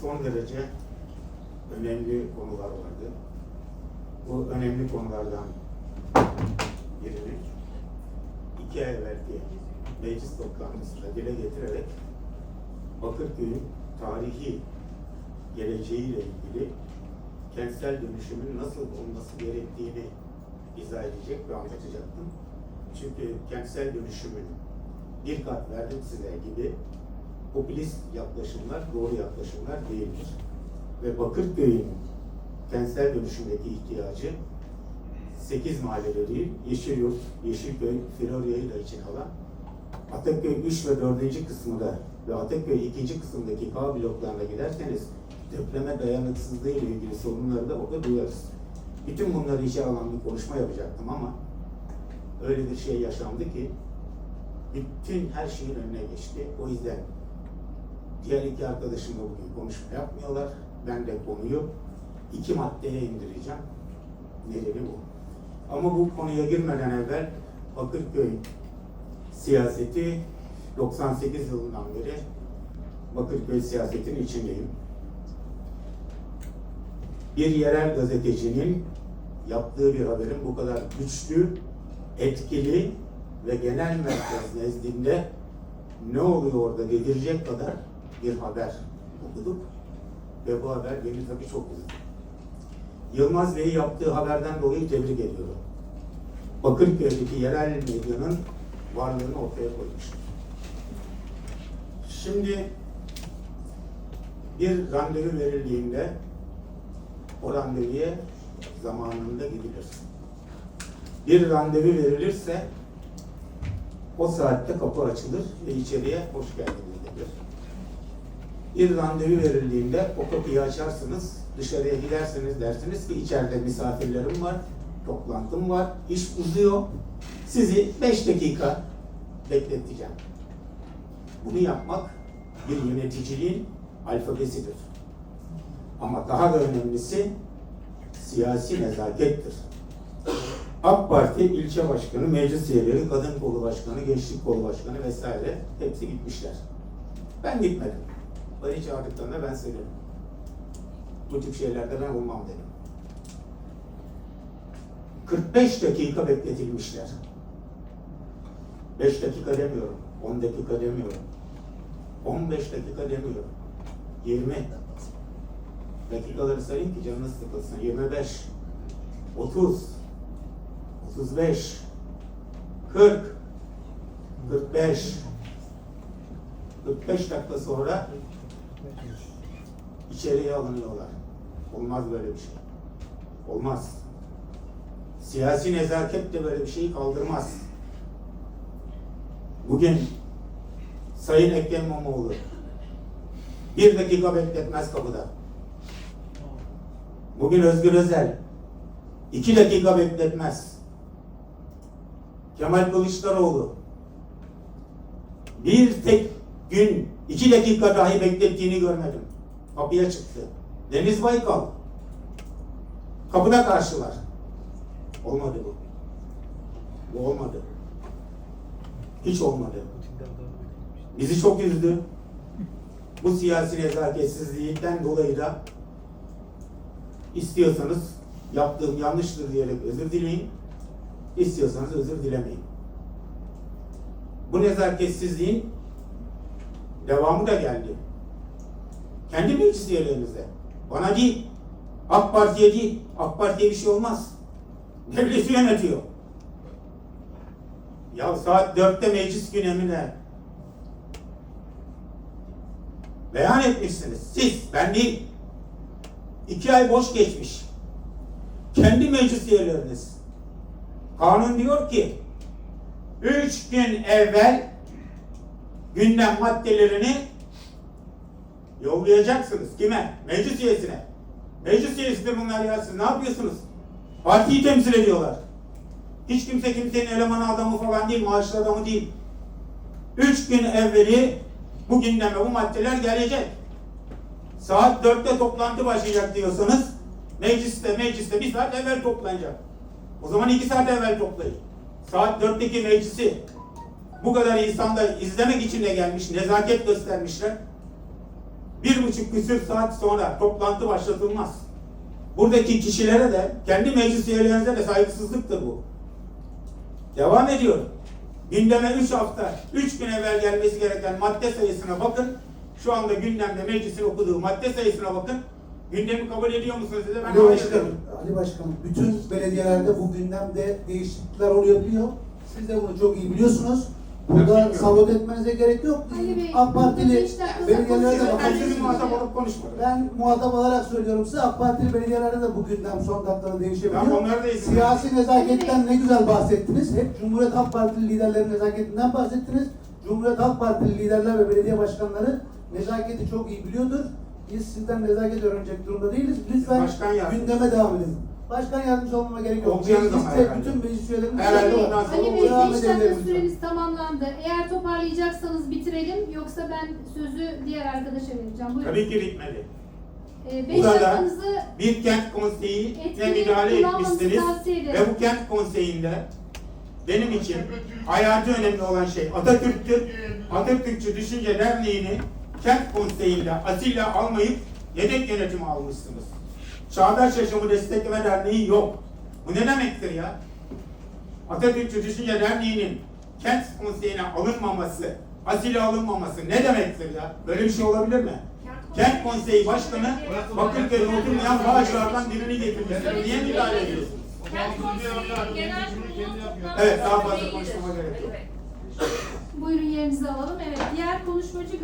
son derece önemli konular vardı. Bu önemli konulardan birini iki ay evvelki meclis toplantısında dile getirerek Bakırköy'ün tarihi geleceğiyle ilgili kentsel dönüşümün nasıl olması gerektiğini izah edecek ve anlatacaktım. Çünkü kentsel dönüşümün bir kat verdim size gibi popülist yaklaşımlar doğru yaklaşımlar değildir. Ve Bakırköy'ün kentsel dönüşümdeki ihtiyacı 8 mahalle değil, Yeşilyurt, Yeşilköy, Florya'yı da için alan Ataköy 3 ve 4. kısmı da ve Ataköy 2. kısımdaki K bloklarına giderseniz depreme dayanıksızlığı ile ilgili sorunları da orada duyarız. Bütün bunları içe alan bir konuşma yapacaktım ama öyle bir şey yaşandı ki bütün her şeyin önüne geçti. O yüzden diğer iki arkadaşım da bugün konuşma yapmıyorlar. Ben de konuyu iki maddeye indireceğim. Nedeni bu. Ama bu konuya girmeden evvel Bakırköy siyaseti 98 yılından beri Bakırköy siyasetinin içindeyim. Bir yerel gazetecinin yaptığı bir haberin bu kadar güçlü, etkili ve genel merkez nezdinde ne oluyor orada dedirecek kadar bir haber okuduk. Ve bu haber beni tabii çok üzdü. Yılmaz Bey'i yaptığı haberden dolayı tebrik ediyorum. Bakırköy'deki yerel medyanın varlığını ortaya koymuş. Şimdi bir randevu verildiğinde o randevuya zamanında gidilir. Bir randevu verilirse o saatte kapı açılır ve içeriye hoş geldiniz denir. Bir randevu verildiğinde o kapıyı açarsınız, dışarıya gidersiniz dersiniz ki içeride misafirlerim var, toplantım var, iş uzuyor. Sizi beş dakika bekleteceğim. Bunu yapmak bir yöneticiliğin alfabesidir. Ama daha da önemlisi siyasi nezakettir. AK Parti ilçe başkanı, meclis üyeleri, kadın kolu başkanı, gençlik kolu başkanı vesaire hepsi gitmişler. Ben gitmedim. Beni çağırdıklarında ben söyledim. Bu tip şeylerde ben olmam dedim. 45 dakika bekletilmişler. 5 dakika demiyorum, 10 dakika demiyorum, 15 dakika demiyorum, 20 dakikaları sayayım ki canınız sıkılsın. 25, 30, 35, 40, 45, 45 dakika sonra içeriye alınıyorlar. Olmaz böyle bir şey. Olmaz. Siyasi nezaket de böyle bir şeyi kaldırmaz. Bugün Sayın Ekrem İmamoğlu bir dakika bekletmez kapıda. Bugün Özgür Özel iki dakika bekletmez. Kemal Kılıçdaroğlu bir tek gün iki dakika dahi beklettiğini görmedim. Kapıya çıktı. Deniz Baykal kapıda karşılar. Olmadı bu. Bu olmadı. Hiç olmadı. Bizi çok üzdü. Bu siyasi nezaketsizliğinden dolayı da istiyorsanız yaptığım yanlıştır diyerek özür dileyin. İstiyorsanız özür dilemeyin. Bu nezaketsizliğin devamı da geldi. Kendi meclis üyelerinize. Bana değil. AK Parti'ye değil. AK Parti'ye bir şey olmaz. Devleti yönetiyor. Ya saat dörtte meclis gündemine beyan etmişsiniz. Siz, ben değil. İki ay boş geçmiş. Kendi meclis üyeleriniz. Kanun diyor ki, üç gün evvel gündem maddelerini yollayacaksınız. Kime? Meclis üyesine. Meclis üyesidir bunlar ya. Siz ne yapıyorsunuz? Partiyi temsil ediyorlar. Hiç kimse kimsenin elemanı adamı falan değil, maaşlı adamı değil. Üç gün evveli bu gündeme bu maddeler gelecek. Saat dörtte toplantı başlayacak diyorsanız mecliste mecliste bir saat evvel toplanacak. O zaman iki saat evvel toplayın. Saat dörtteki meclisi bu kadar insanda izlemek için de gelmiş, nezaket göstermişler. bir buçuk küsür saat sonra toplantı başlatılmaz. Buradaki kişilere de, kendi meclis üyelerinize de saygısızlıktır bu. Devam ediyorum. Gündeme 3 hafta, 3 gün evvel gelmesi gereken madde sayısına bakın. Şu anda gündemde meclisin okuduğu madde sayısına bakın. Gündemi kabul ediyor musunuz size? Ben Ali diyorum. Ali Başkanım, bütün belediyelerde bu gündemde değişiklikler oluyor biliyor. Siz de bunu çok iyi biliyorsunuz. Burada sabote etmenize gerek yok. Ali Bey, AK Partili de Ben muhatap olup konuşmadım. ben muhatap olarak söylüyorum size AK Partili belediyelerde de bu gündem son dakikada değişebiliyor. Onları da izin Siyasi nezaketten ne güzel bahsettiniz. Hep Cumhuriyet Halk Partili liderlerin nezaketinden bahsettiniz. Cumhuriyet Halk Partili liderler ve belediye başkanları nezaketi çok iyi biliyordur. Biz sizden nezaket öğrenecek durumda değiliz. Lütfen gündeme devam edin. Başkan yardımcısı olmama gerek yok. Olacağınız ama Mecliste herhalde. bütün meclis üyelerimiz Herhalde Ali Bey, ondan sonra Ali Bey devam 5 dakika edebiliriz. süreniz tamamlandı. Eğer toparlayacaksanız bitirelim yoksa ben sözü diğer arkadaşa vereceğim. Buyurun. Tabii ki bitmedi. 5 Burada dakikanızı bir kent konseyi ne Etkili müdahale kullanmanızı etmişsiniz tavsiye ederim. ve bu kent konseyinde benim için hayati önemli olan şey Atatürk'tür. Atatürkçü Düşünce Derneği'ni kent konseyinde asille almayıp yedek yönetimi almışsınız. Çağdaş Yaşamı Destekleme Derneği yok. Bu ne demektir ya? Atatürkçü Düşünce Derneği'nin kent konseyine alınmaması, asile alınmaması ne demektir ya? Böyle bir şey olabilir mi? Kent konseyi başkanı Bakırköy'de oturmayan bağışlardan birini getirmişsiniz. Niye müdahale ediyorsunuz? Kent Konseyi Genel Evet, daha fazla konuşmama gerek yok. Buyurun yerinizi alalım. Evet diğer konuşmacı